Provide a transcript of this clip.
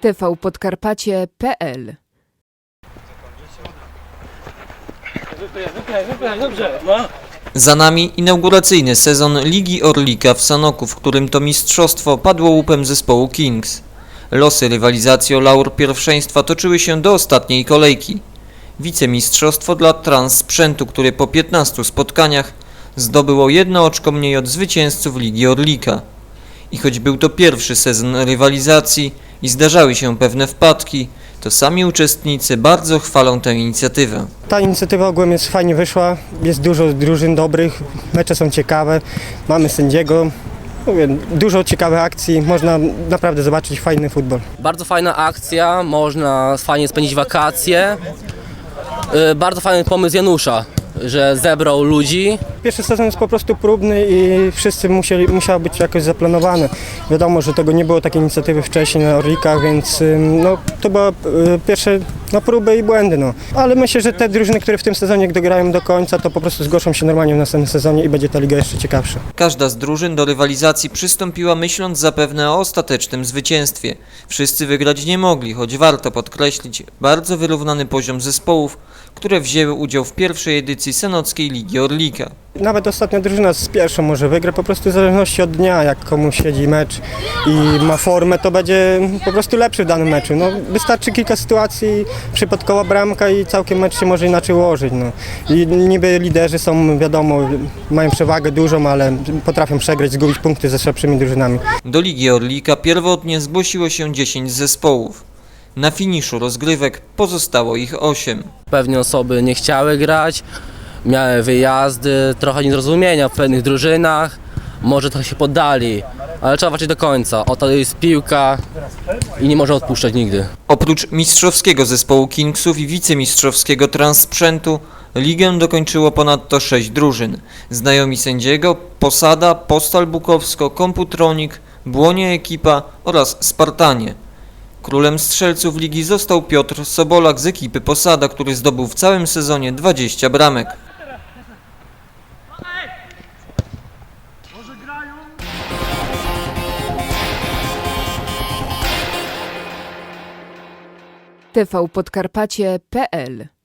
tvpodkarpacie.pl Za nami inauguracyjny sezon Ligi Orlika w Sanoku, w którym to mistrzostwo padło łupem zespołu Kings. Losy rywalizacji o laur pierwszeństwa toczyły się do ostatniej kolejki. Wicemistrzostwo dla Transsprzętu, który po 15 spotkaniach zdobyło jedno oczko mniej od zwycięzców Ligi Orlika. I choć był to pierwszy sezon rywalizacji i zdarzały się pewne wpadki, to sami uczestnicy bardzo chwalą tę inicjatywę. Ta inicjatywa ogółem jest fajnie wyszła, jest dużo drużyn dobrych, mecze są ciekawe, mamy sędziego, mówię, dużo ciekawych akcji, można naprawdę zobaczyć fajny futbol. Bardzo fajna akcja, można fajnie spędzić wakacje. Y, Bardzo fajny pomysł Janusza, że zebrał ludzi. Pierwszy sezon jest po prostu próbny i wszyscy musieli, musiało być jakoś zaplanowane. Wiadomo, że tego nie było takiej inicjatywy wcześniej na Orlikach, więc no, to były pierwsze no, próby i błędy. No. Ale myślę, że te drużyny, które w tym sezonie dograją do końca, to po prostu zgłoszą się normalnie w następnym sezonie i będzie ta liga jeszcze ciekawsza. Każda z drużyn do rywalizacji przystąpiła myśląc zapewne o ostatecznym zwycięstwie. Wszyscy wygrać nie mogli, choć warto podkreślić bardzo wyrównany poziom zespołów, które wzięły udział w pierwszej edycji Senockiej Ligi Orlika. Nawet ostatnia drużyna z pierwszą może wygra, po prostu w zależności od dnia, jak komuś siedzi mecz i ma formę, to będzie po prostu lepszy w danym meczu. No, wystarczy kilka sytuacji, przypadkowa bramka i całkiem mecz się może inaczej ułożyć. No. I niby liderzy są, wiadomo, mają przewagę dużą, ale potrafią przegrać, zgubić punkty ze słabszymi drużynami. Do Ligi Orlika pierwotnie zgłosiło się 10 zespołów. Na finiszu rozgrywek pozostało ich 8. Pewnie osoby nie chciały grać, miały wyjazdy, trochę niezrozumienia w pewnych drużynach, może trochę się poddali, ale trzeba walczyć do końca. Oto jest piłka i nie można odpuszczać nigdy. Oprócz mistrzowskiego zespołu Kingsów i wicemistrzowskiego Transsprzętu, ligę dokończyło ponadto 6 drużyn. Znajomi sędziego, Posada, Postal Bukowsko, Komputronik, Błonie Ekipa oraz Spartanie. Królem strzelców ligi został Piotr Sobolak z ekipy Posada, który zdobył w całym sezonie 20 bramek. tvpodkarpacie.pl